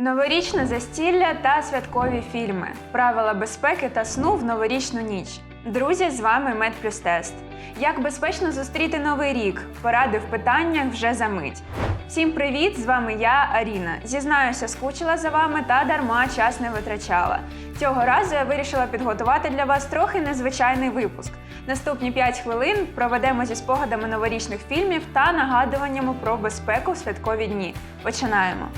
Новорічне застілля та святкові фільми, правила безпеки та сну в новорічну ніч. Друзі, з вами Мед Плюс Тест. Як безпечно зустріти новий рік? Поради в питаннях вже за мить. Всім привіт! З вами я, Аріна. Зізнаюся, скучила за вами та дарма час не витрачала. Цього разу я вирішила підготувати для вас трохи незвичайний випуск. Наступні 5 хвилин проведемо зі спогадами новорічних фільмів та нагадуваннями про безпеку в святкові дні. Починаємо.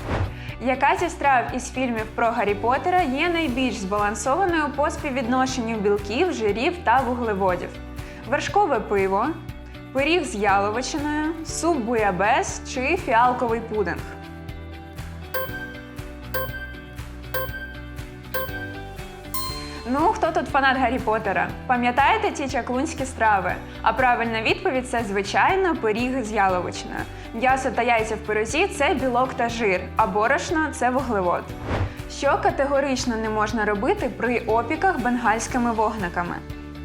Яка зі страв із фільмів про Гаррі Поттера є найбільш збалансованою по співвідношенню білків, жирів та вуглеводів? Вершкове пиво, пиріг з яловичиною, суп буябес чи фіалковий пудинг? Ну, хто тут фанат Гаррі Поттера? Пам'ятаєте ті чаклунські страви? А правильна відповідь це звичайно пиріг з яловичиною. М'ясо та яйця в пирозі це білок та жир, а борошно це вуглевод. Що категорично не можна робити при опіках бенгальськими вогниками?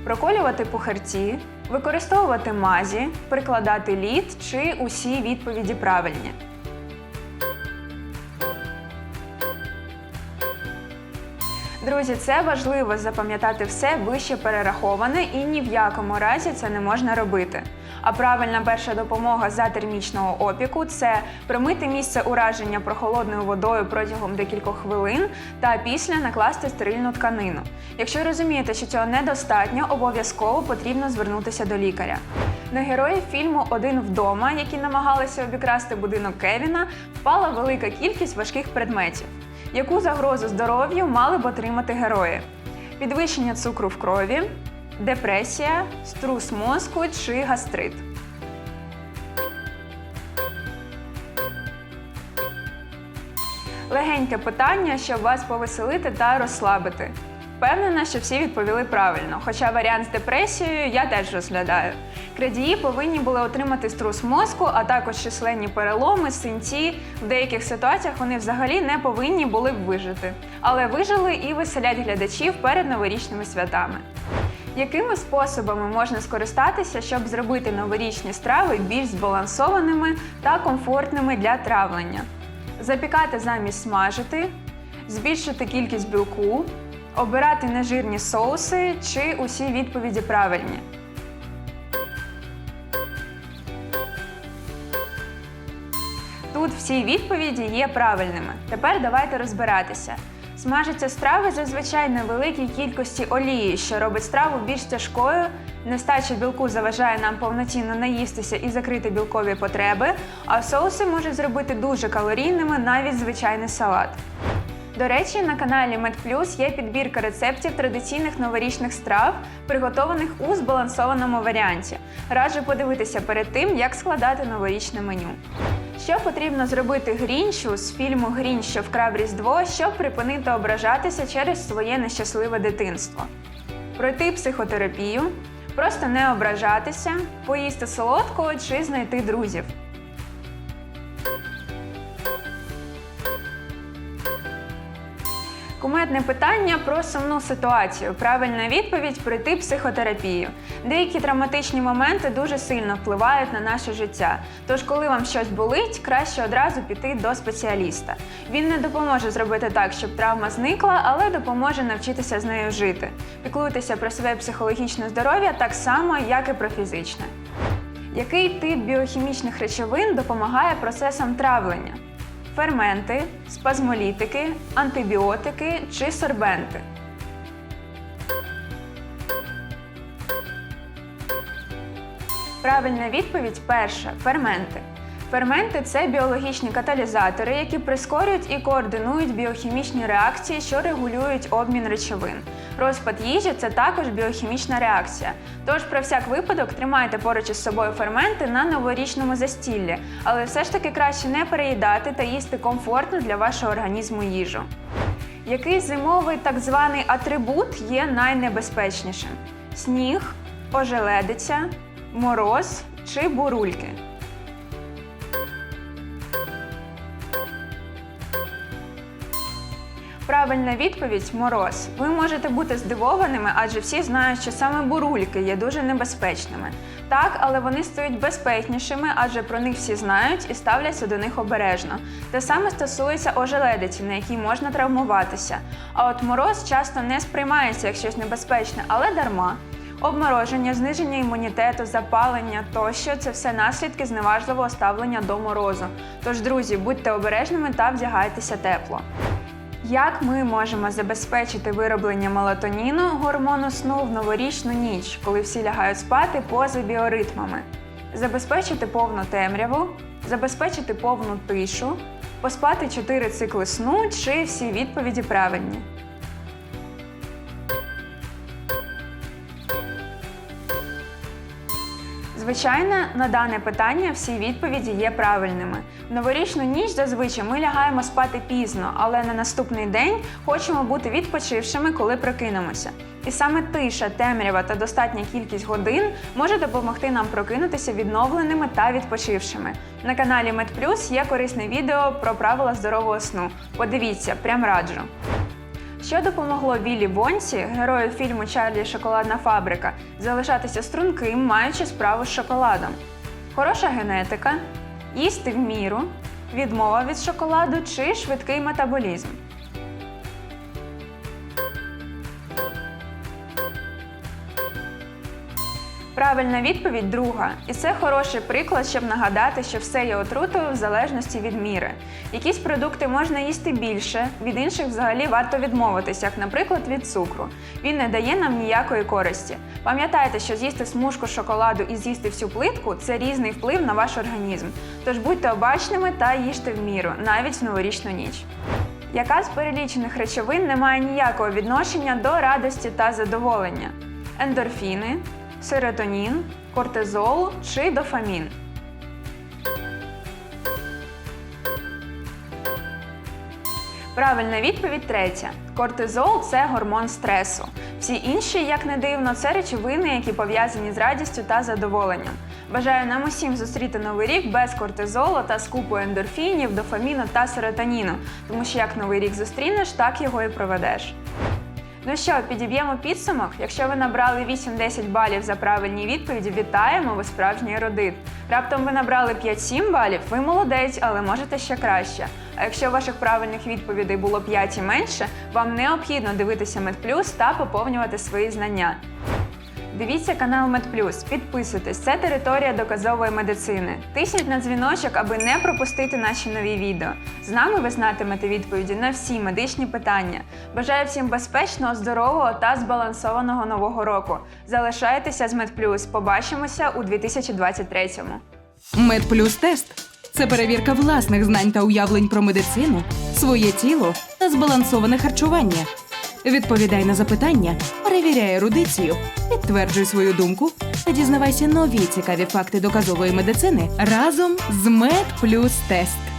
Проколювати пухарці, використовувати мазі, прикладати лід чи усі відповіді правильні. Друзі, це важливо запам'ятати все вище перераховане і ні в якому разі це не можна робити. А правильна перша допомога за термічного опіку це промити місце ураження прохолодною водою протягом декількох хвилин та після накласти стерильну тканину. Якщо розумієте, що цього недостатньо, обов'язково потрібно звернутися до лікаря. На героїв фільму Один вдома, які намагалися обікрасти будинок Кевіна, впала велика кількість важких предметів. Яку загрозу здоров'ю мали б отримати герої? Підвищення цукру в крові, депресія, струс мозку чи гастрит. Легеньке питання, щоб вас повеселити та розслабити. Впевнена, що всі відповіли правильно, хоча варіант з депресією я теж розглядаю. Крадії повинні були отримати струс мозку, а також численні переломи, синці. В деяких ситуаціях вони взагалі не повинні були б вижити. Але вижили і веселять глядачів перед новорічними святами. Якими способами можна скористатися, щоб зробити новорічні страви більш збалансованими та комфортними для травлення? Запікати замість смажити, збільшити кількість білку, обирати нежирні соуси чи усі відповіді правильні. Тут всі відповіді є правильними. Тепер давайте розбиратися. Смажаться страви зазвичай на великій кількості олії, що робить страву більш тяжкою. Нестача білку заважає нам повноцінно наїстися і закрити білкові потреби, а соуси можуть зробити дуже калорійними навіть звичайний салат. До речі, на каналі MedPlus є підбірка рецептів традиційних новорічних страв, приготованих у збалансованому варіанті. Раджу подивитися перед тим, як складати новорічне меню. Що потрібно зробити Грінчу з фільму Грінч, що вкрав Різдво, щоб припинити ображатися через своє нещасливе дитинство? Пройти психотерапію, просто не ображатися, поїсти солодкого чи знайти друзів. Кумедне питання про сумну ситуацію. Правильна відповідь пройти психотерапію. Деякі травматичні моменти дуже сильно впливають на наше життя. Тож, коли вам щось болить, краще одразу піти до спеціаліста. Він не допоможе зробити так, щоб травма зникла, але допоможе навчитися з нею жити. Піклуйтеся про своє психологічне здоров'я так само, як і про фізичне. Який тип біохімічних речовин допомагає процесам травлення? Ферменти, спазмолітики, антибіотики чи сорбенти. Правильна відповідь перша ферменти. Ферменти це біологічні каталізатори, які прискорюють і координують біохімічні реакції, що регулюють обмін речовин. Розпад їжі це також біохімічна реакція. Тож, про всяк випадок, тримайте поруч із собою ферменти на новорічному застіллі, але все ж таки краще не переїдати та їсти комфортну для вашого організму їжу. Який зимовий так званий атрибут є найнебезпечнішим? Сніг, ожеледиця, мороз чи бурульки? Правильна відповідь мороз. Ви можете бути здивованими, адже всі знають, що саме бурульки є дуже небезпечними. Так, але вони стають безпечнішими, адже про них всі знають і ставляться до них обережно. Те саме стосується ожеледиці, на якій можна травмуватися. А от мороз часто не сприймається як щось небезпечне, але дарма. Обмороження, зниження імунітету, запалення тощо це все наслідки зневажливого ставлення до морозу. Тож, друзі, будьте обережними та вдягайтеся тепло. Як ми можемо забезпечити вироблення мелатоніну, гормону сну в новорічну ніч, коли всі лягають спати поза біоритмами? Забезпечити повну темряву, забезпечити повну тишу, поспати 4 цикли сну чи всі відповіді правильні? Звичайно, на дане питання всі відповіді є правильними. Новорічну ніч зазвичай ми лягаємо спати пізно, але на наступний день хочемо бути відпочившими, коли прокинемося. І саме тиша, темрява та достатня кількість годин може допомогти нам прокинутися відновленими та відпочившими. На каналі MedPlus є корисне відео про правила здорового сну. Подивіться, прям раджу. Що допомогло Віллі Бонсі, герою фільму Чарлі Шоколадна фабрика, залишатися струнким, маючи справу з шоколадом? Хороша генетика, їсти в міру, відмова від шоколаду чи швидкий метаболізм. Правильна відповідь друга. І це хороший приклад, щоб нагадати, що все є отрутою в залежності від міри. Якісь продукти можна їсти більше, від інших взагалі варто відмовитися, як, наприклад, від цукру. Він не дає нам ніякої користі. Пам'ятайте, що з'їсти смужку шоколаду і з'їсти всю плитку це різний вплив на ваш організм. Тож будьте обачними та їжте в міру, навіть в новорічну ніч. Яка з перелічених речовин не має ніякого відношення до радості та задоволення? Ендорфіни, серотонін, кортизол чи дофамін? Правильна відповідь третя. Кортизол це гормон стресу. Всі інші, як не дивно, це речовини, які пов'язані з радістю та задоволенням. Бажаю нам усім зустріти новий рік без кортизолу та з купою ендорфінів, дофаміну та серотоніну, тому що як новий рік зустрінеш, так його і проведеш. Ну що, підіб'ємо підсумок. Якщо ви набрали 8-10 балів за правильні відповіді, вітаємо, ви справжній родит! Раптом ви набрали 5-7 балів, ви молодець, але можете ще краще. А якщо ваших правильних відповідей було 5 і менше, вам необхідно дивитися медплюс та поповнювати свої знання. Дивіться канал MedPlus, підписуйтесь, це територія доказової медицини. Тисніть на дзвіночок, аби не пропустити наші нові відео. З нами ви знатимете відповіді на всі медичні питання. Бажаю всім безпечного, здорового та збалансованого нового року. Залишайтеся з MedPlus. Побачимося у 2023-му. Медплюс тест це перевірка власних знань та уявлень про медицину, своє тіло та збалансоване харчування. Відповідай на запитання, перевіряй ерудицію, підтверджуй свою думку та дізнавайся нові цікаві факти доказової медицини разом з Медплюс Тест.